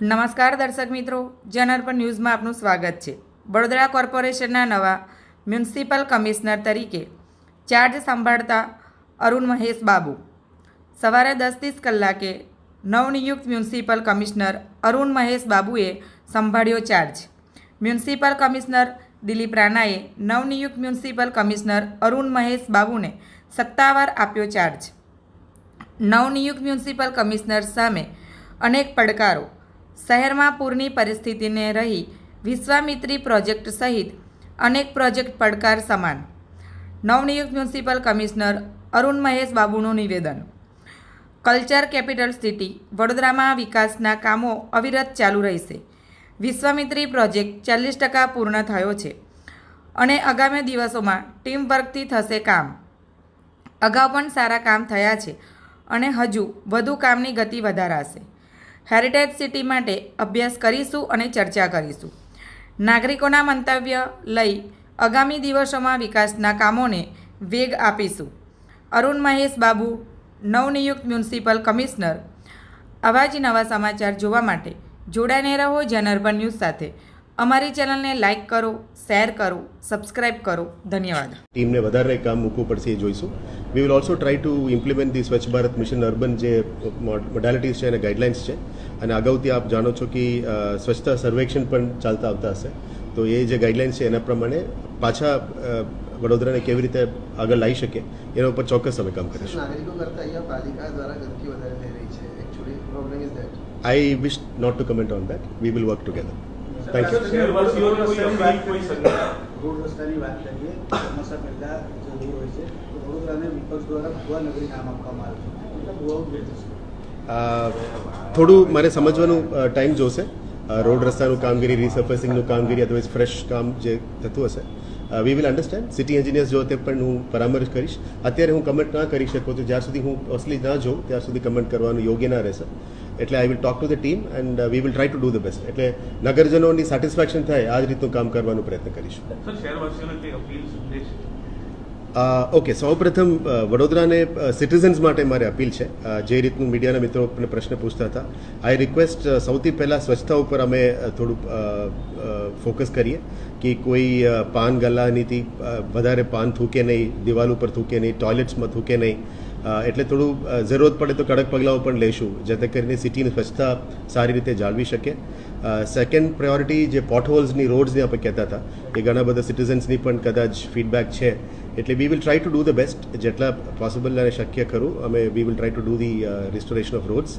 નમસ્કાર દર્શક મિત્રો જનઅર્પણ ન્યૂઝમાં આપનું સ્વાગત છે. વડોદરા કોર્પોરેશનના નવા મ્યુનિસિપલ કમિશનર તરીકે ચાર્જ સંભાળતા અરુણ મહેશ બાબુ. સવારે દસ ત્રીસ કલાકે નવનિયુક્ત મ્યુનિસિપલ કમિશનર અરુણ મહેશ બાબુએ સંભાળ્યો ચાર્જ. મ્યુનિસિપલ કમિશનર દિલીપ રાણાએ નવનિયુક્ત મ્યુનિસિપલ કમિશનર અરુણ મહેશ બાબુને સત્તાવાર આપ્યો ચાર્જ. નવનિયુક્ત મ્યુનિસિપલ કમિશનર સામે અનેક પડકારો શહેરમાં પૂરની પરિસ્થિતિને રહી વિશ્વામિત્રી પ્રોજેક્ટ સહિત અનેક પ્રોજેક્ટ પડકાર સમાન. નવનિયુક્ત મ્યુનિસિપલ કમિશનર અરુણ મહેશ બાબુનું નિવેદન. કલ્ચર કેપિટલ સિટી વડોદરામાં વિકાસના કામો અવિરત ચાલુ રહેશે. વિશ્વામિત્રી પ્રોજેક્ટ ચાલીસ ટકા પૂર્ણ થયો છે અને આગામી દિવસોમાં ટીમ વર્કથી થશે કામ. અગાઉ પણ સારા કામ થયા છે અને હજુ વધુ કામની ગતિ વધારાશે. હેરિટેજ સિટી માટે અભ્યાસ કરીશું અને ચર્ચા કરીશું. નાગરિકોના મંતવ્ય લઈ આગામી દિવસોમાં વિકાસના કામોને વેગ આપીશું. અરુણ મહેશ બાબુ, નવનિયુક્ત મ્યુનિસિપલ કમિશનર. આવા જ નવા સમાચાર જોવા માટે જોડાઈને રહો જનઅર્બન ન્યૂઝ સાથે. અમારી ચેનલને લાઇક કરો શેર કરો સબસ્ક્રાઇબ કરો. ધન્યવાદ. ટીમને વધારે કામ મૂકવું પડશે એ જોઈશું. We will also try to implement the Swachh Bharat mission urban જે મોડાલિટીઝ છે અને ગાઈડલાઇન્સ છે. અને અગાઉથી આપ જાણો છો કે સ્વચ્છતા સર્વેક્ષણ પણ ચાલતા આવતા હશે. તો એ જે ગાઈડલાઇન્સ છે એના પ્રમાણે પાછા વડોદરાને કેવી રીતે આગળ લાવી શકે એના ઉપર ચોક્કસ અમે કામ કરીશું. નાગરિકો કરતા અહીંયા પાલિકા દ્વારા ગંદકી વધારે થઈ રહી છે. Actually problem is that I wish not to comment on that we will work together thank you શહેરવાસીઓને કોઈ અપીલ, કોઈ સંદેશ? રોડ રસ્તાની વાત કરીએ ચોમાસા પહેલા જરૂર હોય છે તો વડોદરાને વિપક્ષ દ્વારા ભુવા નગરી નામ આપવામાં આવ્યું છે થોડું મારે સમજવાનું ટાઈમ જોશે. રોડ રસ્તાનું કામગીરી રિસર્ફેસિંગનું કામગીરી અથવા ફ્રેશ કામ જે થતું હશે. We will understand city engineers જો તે પણ હું પરામર્શ કરીશ. અત્યારે હું કમેન્ટ ના કરી શકું તો જ્યાં સુધી હું અસલી ના જોઉં ત્યાં સુધી કમેન્ટ કરવાનું યોગ્ય ના રહેશે. એટલે I will talk to the team and we will try to do the best એટલે નગરજનોની સેટિસ્ફેક્શન થાય આ જ રીતનું કામ કરવાનો પ્રયત્ન કરીશું. ઓકે સૌપ્રથમ વડોદરાને સિટીઝન્સ માટે મારે અપીલ છે. જે રીતનું મીડિયાના મિત્રો મને પ્રશ્ન પૂછતા હતા. આઈ રિક્વેસ્ટ સૌથી પહેલાં સ્વચ્છતા ઉપર અમે થોડું થોડુંક ફોકસ કરીએ કે કોઈ પાન ગલ્લા નીતિ વધારે પાન થૂકે નહીં દિવાલ ઉપર થૂકે નહીં ટોયલેટ્સમાં થૂકે નહીં. એટલે થોડું જરૂરત પડે તો કડક પગલાઓ પણ લઈશું જેથી કરીને સિટીની સ્વચ્છતા સારી રીતે જાળવી શકે. સેકન્ડ પ્રાયોરિટી જે પોટહોલ્સની રોડ્સની આપણે કહેતા હતા, એ ઘણા બધા સિટીઝન્સની પણ કદાચ ફીડબેક છે. એટલે we will try to do the best જેટલા પોસિબલ અને શક્ય ખરું અમે we will try to do the restoration of roads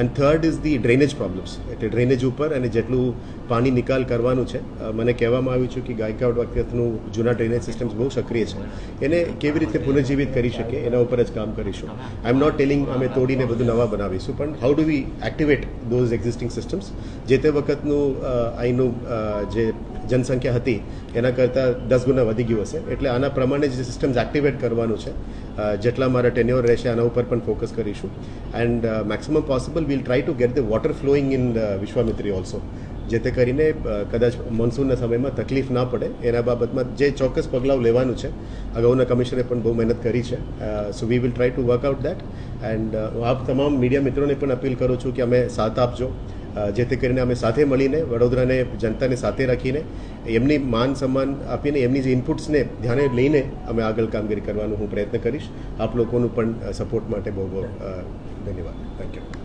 and third is the drainage problems એટલે ડ્રેનેજ ઉપર અને જેટલું પાણી નિકાલ કરવાનું છે. મને કહેવામાં આવ્યું છે કે ગાયકવાડ વખતનું જૂના ડ્રેનેજ સિસ્ટમ્સ બહુ સક્રિય છે. એને કેવી રીતે પુનર્જીવિત કરી શકે એના ઉપર જ કામ કરીશું. આઈ એમ નોટ ટેલિંગ અમે તોડીને બધું નવા બનાવીશું, પણ how do we activate those existing systems જે તે વખતનું આઈનું જે જનસંખ્યા હતી, એના કરતાં દસ ગુણા વધી ગયું હશે. એટલે આના પ્રમાણે જે સિસ્ટમ્સ એક્ટિવેટ કરવાનું છે. જેટલા મારા ટેન્યોર રહેશે, આના ઉપર પણ ફોકસ કરીશું. And maximum possible will try to get the water flowing in Vishwamitri also જેથી કરીને કદાચ મોન્સૂનના સમયમાં તકલીફ ના પડે. એના બાબતમાં જે ચોક્કસ પગલાં લેવાનું છે, અગાઉના કમિશને પણ બહુ મહેનત કરી છે. So we will try to work out that and આપ તમામ મીડિયા મિત્રોને પણ અપીલ કરું છું કે અમે સાથ આપજો. જેથી કરીને અમે સાથે મળીને, વડોદરાને, જનતાને સાથે રાખીને, એમની માન સન્માન આપીને, એમની જે ઇનપુટ્સને ધ્યાને લઈને અમે આગળ કામગીરી કરવાનો હું પ્રયત્ન કરીશ. આપ લોકોનું પણ સપોર્ટ માટે બહુ બહુ ધન્યવાદ. Thank you